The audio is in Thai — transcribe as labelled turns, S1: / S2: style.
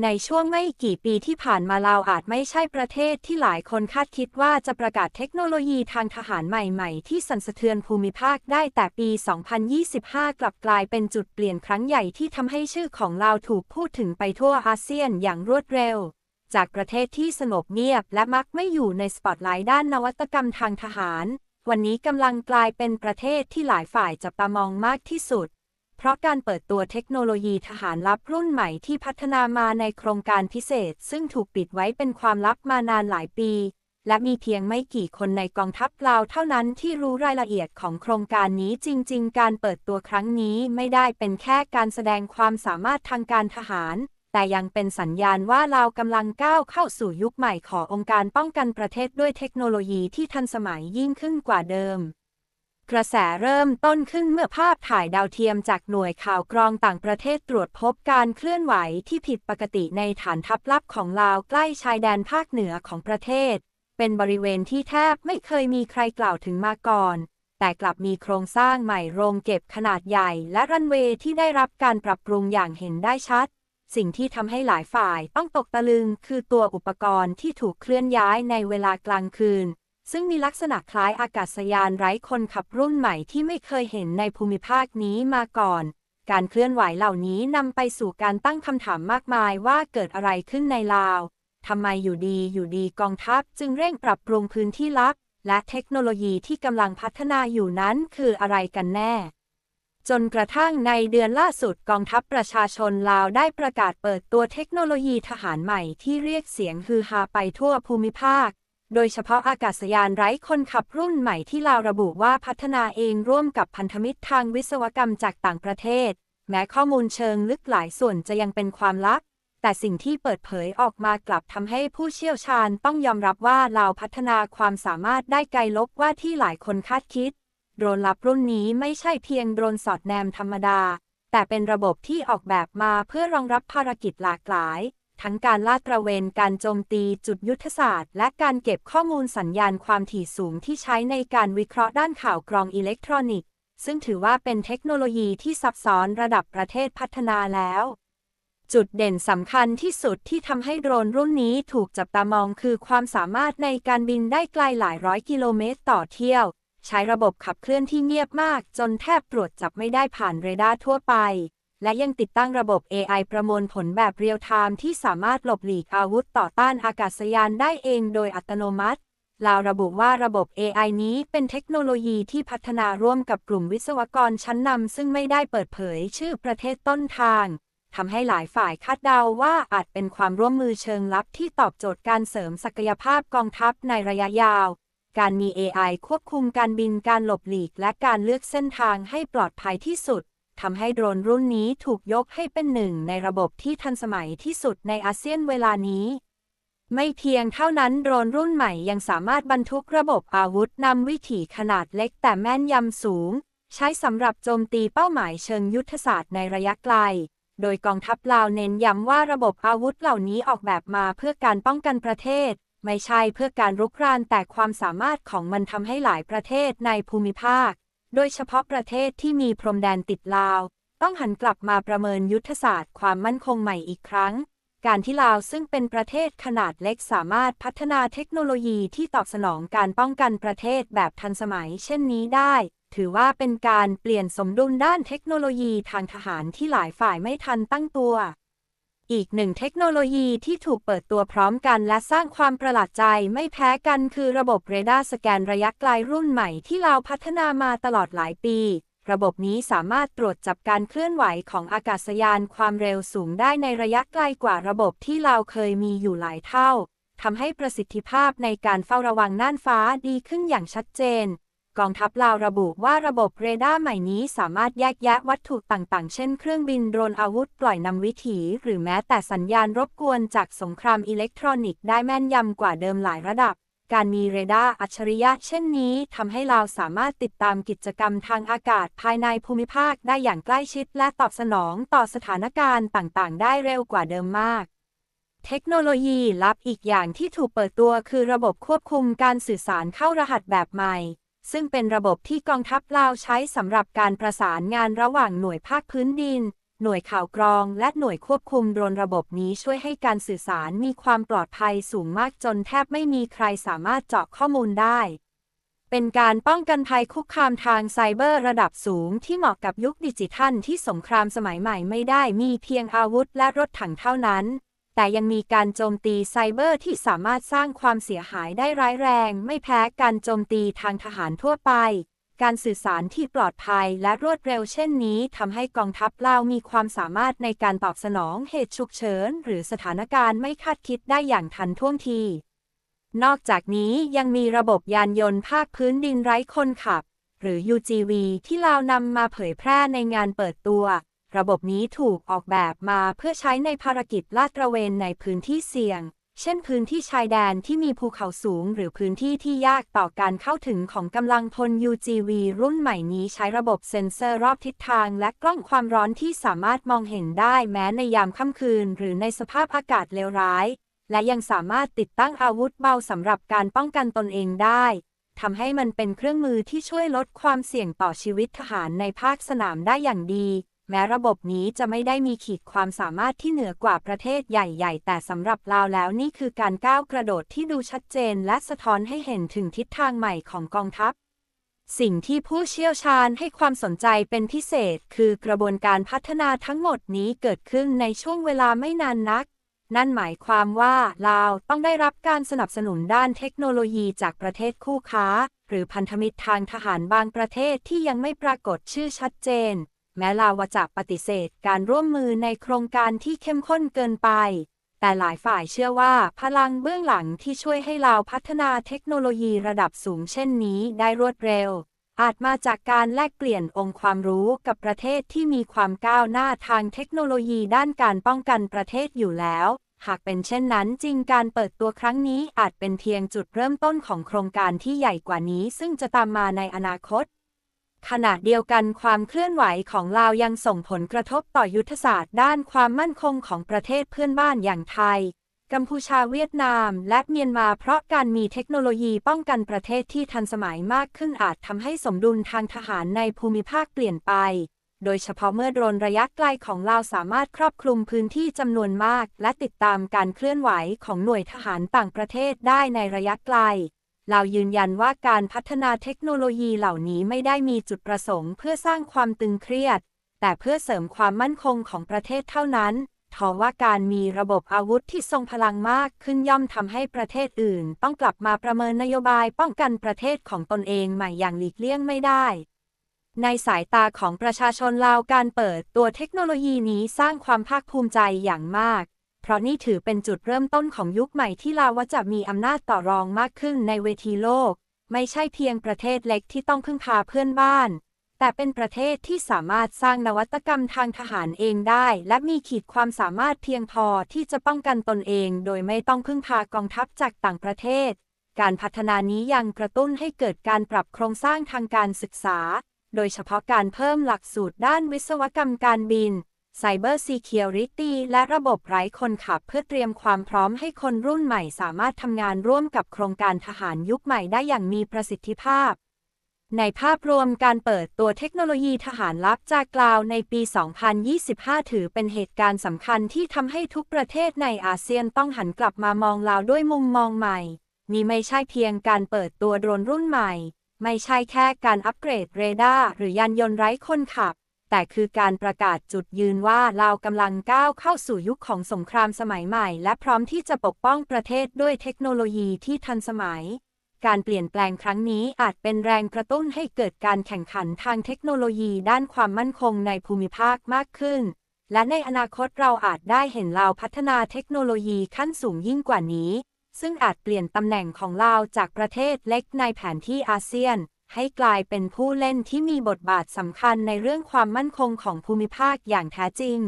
S1: ในช่วงไม่กี่ปีที่ผ่านมาลาวอาจไม่ใช่ประเทศที่หลายคนคาดคิดว่าจะประกาศเทคโนโลยีทางทหารใหม่ ๆ ที่สั่นสะเทือนภูมิภาคได้แต่ปี 2025 กลับกลายเป็นจุดเปลี่ยนครั้งใหญ่ที่ทำให้ชื่อของลาวถูกพูดถึงไปทั่วอาเซียนอย่างรวดเร็ว จากประเทศที่สงบเงียบและมักไม่อยู่ในสปอตไลท์ด้านนวัตกรรมทางทหาร วันนี้กำลังกลายเป็นประเทศที่หลายฝ่ายจับตามองมากที่สุด เพราะการเปิดตัวเทคโนโลยีทหารลับรุ่นใหม่ที่พัฒนามาในโครงการพิเศษ ซึ่งถูกปิดไว้เป็นความลับมานานหลายปี และมีเพียงไม่กี่คนในกองทัพลาวเท่านั้นที่รู้รายละเอียดของโครงการนี้จริง ๆ การเปิดตัวครั้งนี้ไม่ได้เป็นแค่การแสดงความสามารถทางการทหาร แต่ยังเป็นสัญญาณว่าลาวกำลังก้าวเข้าสู่ยุคใหม่ขององค์การป้องกันประเทศด้วยเทคโนโลยีที่ทันสมัยยิ่งขึ้นกว่าเดิม กระแสเริ่มต้นขึ้นเมื่อภาพถ่ายดาวเทียมจากหน่วยข่าวกรองต่างประเทศตรวจพบการเคลื่อนไหวที่ผิดปกติในฐานทัพลับของลาวใกล้ชายแดนภาคเหนือของประเทศ เป็นบริเวณที่แทบไม่เคยมีใครกล่าวถึงมาก่อน แต่กลับมีโครงสร้างใหม่โรงเก็บขนาดใหญ่ และรันเวย์ที่ได้รับการปรับปรุงอย่างเห็นได้ชัด สิ่งที่ทำให้หลายฝ่ายต้องตกตะลึงคือตัวอุปกรณ์ที่ถูกเคลื่อนย้ายในเวลากลางคืน ซึ่งมีลักษณะคล้ายอากาศยานไร้คนขับรุ่นใหม่ที่ไม่เคยเห็นในภูมิภาคนี้มาก่อน การเคลื่อนไหวเหล่านี้นำไปสู่การตั้งคำถามมากมายว่าเกิดอะไรขึ้นในลาวทำไมอยู่ดีอยู่ดีกองทัพจึงเร่งปรับปรุงพื้นที่ลับ และเทคโนโลยีที่กำลังพัฒนาอยู่นั้นคืออะไรกันแน่ จนกระทั่งในเดือนล่าสุดกองทัพประชาชนลาวได้ประกาศเปิดตัวเทคโนโลยีทหารใหม่ที่เรียกเสียงฮือฮาไปทั่วภูมิภาค โดยเฉพาะอากาศยานไร้คนขับรุ่นใหม่ที่ลาวระบุว่าพัฒนาเองร่วมกับพันธมิตรทางวิศวกรรมจากต่างประเทศ แม้ข้อมูลเชิงลึกหลายส่วนจะยังเป็นความลับ แต่สิ่งที่เปิดเผยออกมากลับทำให้ผู้เชี่ยวชาญต้องยอมรับว่าลาวพัฒนาความสามารถได้ไกลลบว่าที่หลายคนคาดคิด โดรนลับรุ่นนี้ไม่ใช่เพียงโดรนสอดแนมธรรมดา แต่เป็นระบบที่ออกแบบมาเพื่อรองรับภารกิจหลากหลาย ทั้งการลาดตระเวน การโจมตีจุดยุทธศาสตร์ และการเก็บข้อมูลสัญญาณความถี่สูงที่ใช้ในการวิเคราะห์ด้านข่าวกรองอิเล็กทรอนิกส์ ซึ่งถือว่าเป็นเทคโนโลยีที่ซับซ้อนระดับประเทศพัฒนาแล้ว จุดเด่นสำคัญที่สุดที่ทำให้โดรนรุ่นนี้ถูกจับตามองคือความสามารถในการบินได้ไกลหลายร้อยกิโลเมตรต่อเที่ยว ใช้ระบบขับเคลื่อนที่เงียบมาก จนแทบตรวจจับไม่ได้ผ่านเรดาร์ทั่วไป และยังติดตั้งระบบ AI ประมวลผลแบบเรียลไทม์ที่สามารถหลบหลีกอาวุธต่อต้านอากาศยานได้เองโดยอัตโนมัติลาวระบุว่าระบบ AI นี้เป็นเทคโนโลยีที่พัฒนาร่วมกับกลุ่มวิศวกรชั้นนำซึ่งไม่ได้เปิดเผยชื่อประเทศต้นทางทำให้หลายฝ่ายคาดเดาว่าอาจเป็นความร่วมมือเชิงลับที่ตอบโจทย์การเสริมศักยภาพกองทัพในระยะยาว การมี AI ควบคุมการบินการหลบหลีก และการเลือกเส้นทางให้ปลอดภัยที่สุด ทำให้โดรนรุ่นนี้ถูกยกให้เป็นหนึ่งในระบบที่ทันสมัยที่สุดในอาเซียนเวลานี้ ไม่เพียงเท่านั้นโดรนรุ่นใหม่ยังสามารถบรรทุกระบบอาวุธนำวิถีขนาดเล็กแต่แม่นยำสูง ใช้สำหรับโจมตีเป้าหมายเชิงยุทธศาสตร์ในระยะไกล โดยกองทัพลาวเน้นย้ำว่าระบบอาวุธเหล่านี้ออกแบบมาเพื่อการป้องกันประเทศ ไม่ใช่เพื่อการรุกรานแต่ความสามารถของมันทำให้หลายประเทศในภูมิภาค โดยเฉพาะประเทศที่มีพรมแดนติดลาว ต้องหันกลับมาประเมินยุทธศาสตร์ความมั่นคงใหม่อีกครั้ง การที่ลาวซึ่งเป็นประเทศขนาดเล็กสามารถพัฒนาเทคโนโลยีที่ตอบสนองการป้องกันประเทศแบบทันสมัย เช่นนี้ได้ ถือว่าเป็นการเปลี่ยนสมดุลด้านเทคโนโลยีทางทหารที่หลายฝ่ายไม่ทันตั้งตัว อีกหนึ่งเทคโนโลยีที่ถูกเปิดตัวพร้อมกันและสร้างความประหลาดใจไม่แพ้กันคือระบบเรดาร์สแกนระยะไกลรุ่นใหม่ที่ลาพัฒนามาตลอดหลายปี ระบบนี้สามารถตรวจจับการเคลื่อนไหวของอากาศยานความเร็วสูงได้ในระยะไกลกว่าระบบที่ลาเคยมีอยู่หลายเท่าทำให้ประสิทธิภาพในการเฝ้าระวังน่านฟ้าดีขึ้นอย่างชัดเจน กองทัพลาวระบุว่าระบบเรดาร์ใหม่นี้สามารถแยกแยะวัตถุต่างๆ เช่นเครื่องบินโดรนอาวุธปล่อยนำวิถี หรือแม้แต่สัญญาณรบกวนจากสงครามอิเล็กทรอนิกส์ได้แม่นยำกว่าเดิมหลายระดับ การมีเรดาร์อัจฉริยะเช่นนี้ทำให้เราสามารถติดตามกิจกรรมทางอากาศภายในภูมิภาคได้อย่างใกล้ชิด และตอบสนองต่อสถานการณ์ต่างๆ ได้เร็วกว่าเดิมมากเทคโนโลยีลับอีกอย่างที่ถูกเปิดตัวคือระบบควบคุมการสื่อสารเข้ารหัสแบบใหม่ ซึ่งเป็นระบบที่กองทัพลาวใช้สำหรับการประสานงานระหว่างหน่วยภาคพื้นดิน หน่วยข่าวกรอง และหน่วยควบคุมโดรนระบบนี้ช่วยให้การสื่อสารมีความปลอดภัยสูงมากจนแทบไม่มีใครสามารถเจาะข้อมูลได้ เป็นการป้องกันภัยคุกคามทางไซเบอร์ระดับสูงที่เหมาะกับยุคดิจิทัลที่สงครามสมัยใหม่ไม่ได้มีเพียงอาวุธและรถถังเท่านั้น แต่ยังมีการโจมตีไซเบอร์ที่สามารถสร้างความเสียหายได้ร้ายแรง ไม่แพ้การโจมตีทางทหารทั่วไป การสื่อสารที่ปลอดภัยและรวดเร็วเช่นนี้ทำให้กองทัพลาวมีความสามารถในการตอบสนองเหตุฉุกเฉิน หรือสถานการณ์ไม่คาดคิดได้อย่างทันท่วงที นอกจากนี้ยังมีระบบยานยนต์ภาคพื้นดินไร้คนขับ หรือ UGV ที่ลาวนำมาเผยแพร่ในงานเปิดตัว ระบบนี้ถูกออกแบบมาเพื่อใช้ในภารกิจลาดตระเวนในพื้นที่เสี่ยง เช่นพื้นที่ชายแดนที่มีภูเขาสูง หรือพื้นที่ที่ยากต่อการเข้าถึงของกำลังพล UGV รุ่นใหม่นี้ใช้ระบบเซ็นเซอร์รอบทิศทาง และกล้องความร้อนที่สามารถมองเห็นได้แม้ในยามค่ำคืน หรือในสภาพอากาศเลวร้าย และยังสามารถติดตั้งอาวุธเบาสำหรับการป้องกันตนเองได้ทำให้มันเป็นเครื่องมือที่ช่วยลดความเสี่ยงต่อชีวิตทหารในภาคสนามได้อย่างดี แม้ระบบนี้จะไม่ได้มีขีดความสามารถที่เหนือกว่าประเทศใหญ่ๆ แต่สำหรับลาวแล้วนี่คือการก้าวกระโดดที่ดูชัดเจนและสะท้อนให้เห็นถึงทิศทางใหม่ของกองทัพ สิ่งที่ผู้เชี่ยวชาญให้ความสนใจเป็นพิเศษ คือกระบวนการพัฒนาทั้งหมดนี้เกิดขึ้นในช่วงเวลาไม่นานนัก นั่นหมายความว่าลาวต้องได้รับการสนับสนุนด้านเทคโนโลยีจากประเทศคู่ค้า หรือพันธมิตรทางทหารบางประเทศที่ยังไม่ปรากฏชื่อชัดเจน แม้ลาวจะปฏิเสธการร่วมมือในโครงการที่เข้มข้นเกินไป แต่หลายฝ่ายเชื่อว่าพลังเบื้องหลังที่ช่วยให้ลาวพัฒนาเทคโนโลยีระดับสูงเช่นนี้ได้รวดเร็ว อาจมาจากการแลกเปลี่ยนองค์ความรู้กับประเทศที่มีความก้าวหน้าทางเทคโนโลยีด้านการป้องกันประเทศอยู่แล้วหากเป็นเช่นนั้นจริงการเปิดตัวครั้งนี้อาจเป็นเพียงจุดเริ่มต้นของโครงการที่ใหญ่กว่านี้ ซึ่งจะตามมาในอนาคต ขณะเดียวกันความเคลื่อนไหวของลาวยังส่งผลกระทบต่อยุทธศาสตร์ด้านความมั่นคงของประเทศเพื่อนบ้านอย่างไทย กัมพูชาเวียดนาม และเมียนมาเพราะการมีเทคโนโลยีป้องกันประเทศที่ทันสมัยมากขึ้นอาจทำให้สมดุลทางทหารในภูมิภาคเปลี่ยนไป โดยเฉพาะเมื่อโดรนระยะไกลของลาวสามารถครอบคลุมพื้นที่จำนวนมาก และติดตามการเคลื่อนไหวของหน่วยทหารต่างประเทศได้ในระยะไกล ลายืนยันว่าการพัฒนาเทคโนโลยีเหล่านี้ไม่ได้มีจุดประสงค์เพื่อสร้างความตึงเครียด แต่เพื่อเสริมความมั่นคงของประเทศเท่านั้นทว่าการมีระบบอาวุธที่ทรงพลังมากขึ้นย่อมทำให้ประเทศอื่น ต้องกลับมาประเมินนโยบายป้องกันประเทศของตนเองใหม่อย่างหลีกเลี่ยงไม่ได้ ในสายตาของประชาชนลาวการเปิดตัวเทคโนโลยีนี้สร้างความภาคภูมิใจอย่างมาก เพราะนี่ถือเป็นจุดเริ่มต้นของยุคใหม่ที่ลาวจะมีอำนาจต่อรองมากขึ้นในเวทีโลก ไม่ใช่เพียงประเทศเล็กที่ต้องพึ่งพาเพื่อนบ้าน แต่เป็นประเทศที่สามารถสร้างนวัตกรรมทางทหารเองได้ และมีขีดความสามารถเพียงพอที่จะป้องกันตนเอง โดยไม่ต้องพึ่งพากองทัพจากต่างประเทศ การพัฒนานี้ยังกระตุ้นให้เกิดการปรับโครงสร้างทางการศึกษา โดยเฉพาะการเพิ่มหลักสูตรด้านวิศวกรรมการบิน Cyber Security และระบบไร้คนขับเพื่อเตรียมความพร้อมให้คนรุ่นใหม่สามารถทำงานร่วมกับโครงการทหารยุคใหม่ได้อย่างมีประสิทธิภาพ ในภาพรวมการเปิดตัวเทคโนโลยีทหารลับจากกล่าวในปี 2025 ถือเป็นเหตุการณ์สำคัญที่ทำให้ทุกประเทศในอาเซียนต้องหันกลับมามองลาวด้วยมุมมองใหม่ นี่ไม่ใช่เพียงการเปิดตัวโดรนรุ่นใหม่ ไม่ใช่แค่การอัปเกรดเรดาร์หรือยานยนต์ไร้คนขับ แต่คือการประกาศจุดยืนว่าลากำลังก้าวเข้าสู่ยุคของสงครามสมัยใหม่ และพร้อมที่จะปกป้องประเทศด้วยเทคโนโลยีที่ทันสมัย การเปลี่ยนแปลงครั้งนี้อาจเป็นแรงกระตุ้นให้เกิดการแข่งขันทางเทคโนโลยีด้านความมั่นคงในภูมิภาคมากขึ้น และในอนาคตเราอาจได้เห็นลาพัฒนาเทคโนโลยีขั้นสูงยิ่งกว่านี้ ซึ่งอาจเปลี่ยนตำแหน่งของลาจากประเทศเล็กในแผนที่อาเซียน ให้กลายเป็นผู้เล่นที่มีบทบาทสำคัญในเรื่องความมั่นคงของภูมิภาคอย่างแท้จริง